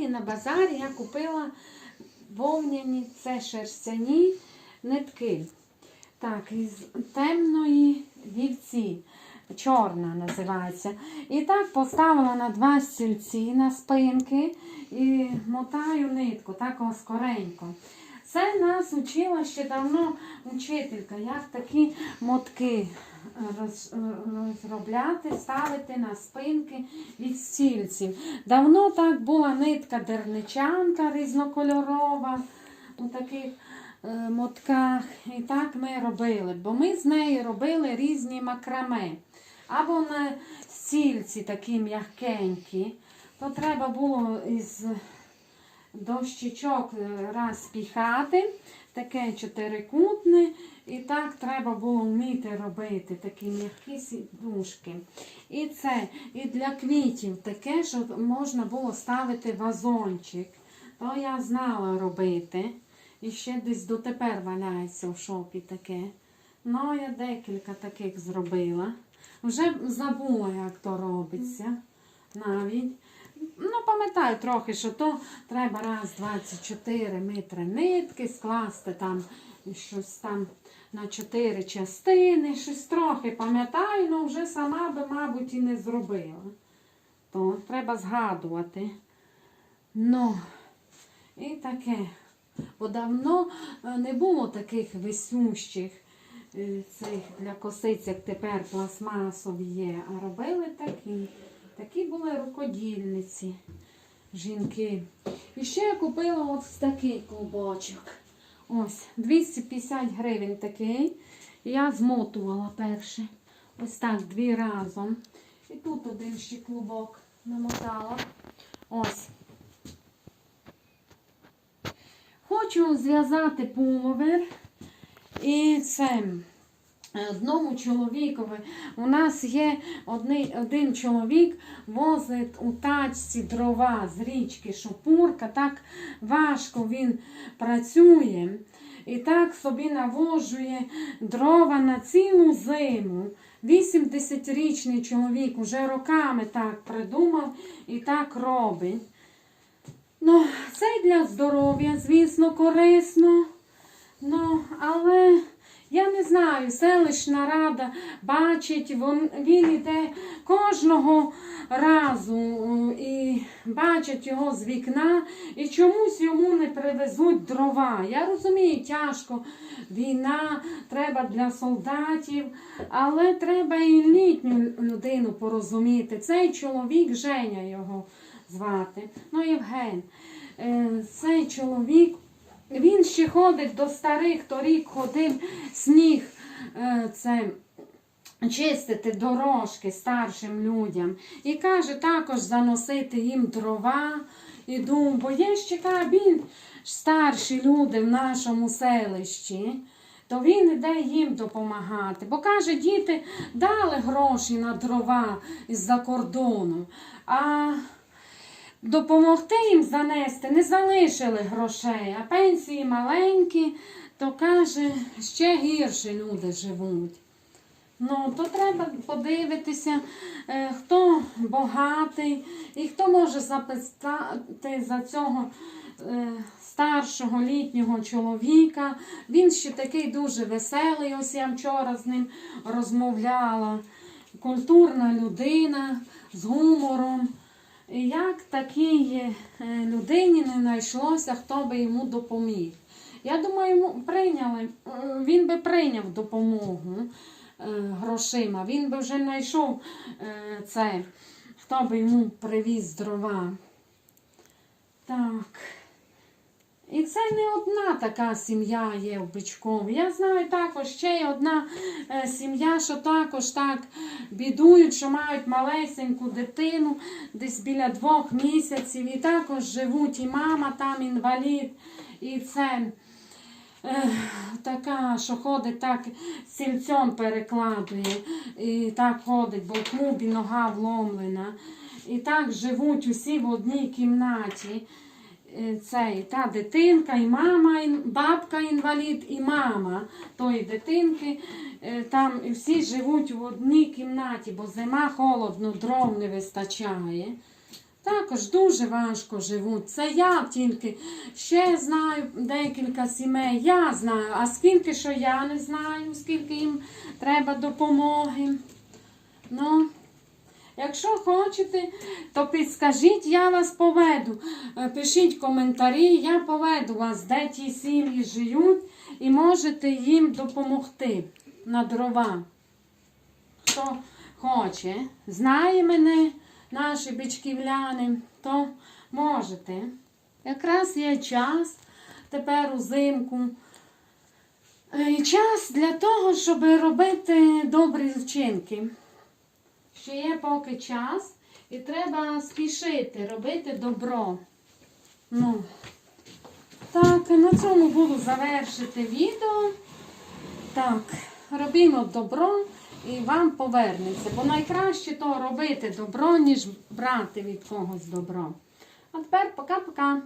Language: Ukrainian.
Сьогодні на базарі я купила вовняні, це шерстяні нитки. Так, із темної вівці. Чорна називається. І так поставила на два стільці на спинки і мотаю нитку, так ось скоренько. Це нас учила ще давно учителька, як такі мотки розробляти, ставити на спинки від стільців. Давно так була нитка дерничанка різнокольорова у таких е, мотках. І так ми робили, бо ми з нею робили різні макраме. Або на стільці такі м'якенькі, то треба було із дощечок е, раз піхати, таке чотирикутне, і так треба було вміти робити такі м'які сідушки. І це і для квітів таке, щоб можна було ставити вазончик. То я знала робити. І ще десь дотепер валяється в шопі таке. Ну, я декілька таких зробила. Вже забула, як то робиться навіть. Ну, пам'ятаю трохи, що то треба раз 24 метри нитки скласти там щось там на чотири частини, щось трохи пам'ятаю, але вже сама би, мабуть, і не зробила. То треба згадувати. Ну, і таке. Бо давно е, не було таких висющих е, цих для косиць, як тепер пластмасові є, а робили такі. Були рукодільниці, жінки. І ще я купила ось такий клубочок. Ось, 250 гривень такий. Я змотувала перший. Ось так, дві разом. І тут один ще клубок намотала. Ось. Хочу зв'язати пуловер. І це одному чоловікові. У нас є один чоловік возить у тачці дрова з річки Шопурка. Так важко він працює. І так собі навожує дрова на цілу зиму. 80-річний чоловік уже роками так придумав і так робить. Ну, це для здоров'я, звісно, корисно. Ну, я не знаю, селищна рада бачить, він, іде кожного разу і бачать його з вікна, і чомусь йому не привезуть дрова. Я розумію, тяжко, війна, треба для солдатів, але треба і літню людину порозуміти. Цей чоловік Женя його звати. Ну, Євген. Е, Цей чоловік він ще ходить до старих, торік ходив сніг е, це, чистити дорожки старшим людям. І каже, також заносити їм дрова. І думаю, бо є ще більш старші люди в нашому селищі. То він іде їм допомагати. Бо каже, діти дали гроші на дрова із-за кордону. А допомогти їм занести не залишили грошей, а пенсії маленькі, то каже, ще гірше люди живуть. Ну, то треба подивитися, е, хто багатий і хто може записати за цього е, старшого літнього чоловіка. Він ще такий дуже веселий. Ось я вчора з ним розмовляла. Культурна людина з гумором. Такій е, людині не знайшлося, хто би йому допоміг. Я думаю, йому прийняли, е, він би прийняв допомогу е, грошима, він би вже знайшов це, хто би йому привіз дрова. Так. І це не одна така сім'я є в Бичкові. Я знаю також ще є одна е, сім'я, що також так бідують, що мають малесеньку дитину десь біля двох місяців. І також живуть і мама там інвалід. І це е, така, що ходить так сільцем перекладує. І так ходить, бо в клубі нога вломлена. І так живуть усі в одній кімнаті цей, та дитинка, і мама, і бабка інвалід, і мама тої дитинки. Е, Там всі живуть в одній кімнаті, бо зима холодно, дров не вистачає. також дуже важко живуть. Це я тільки ще знаю декілька сімей. Я знаю, а скільки що я не знаю, скільки їм треба допомоги. Ну, якщо хочете, то підскажіть, я вас поведу. Е, Пишіть коментарі, я поведу вас, де ті сім'ї живуть, і можете їм допомогти на дрова. Хто хоче, знає мене, наші бичківляни, то можете. Якраз є час тепер узимку. Е, час для того, щоб робити добрі вчинки. Ще є поки час, і треба спішити, робити добро. Ну, так, на цьому буду завершити відео. Так, робімо добро і вам повернеться. Бо найкраще то робити добро, ніж брати від когось добро. А тепер пока-пока.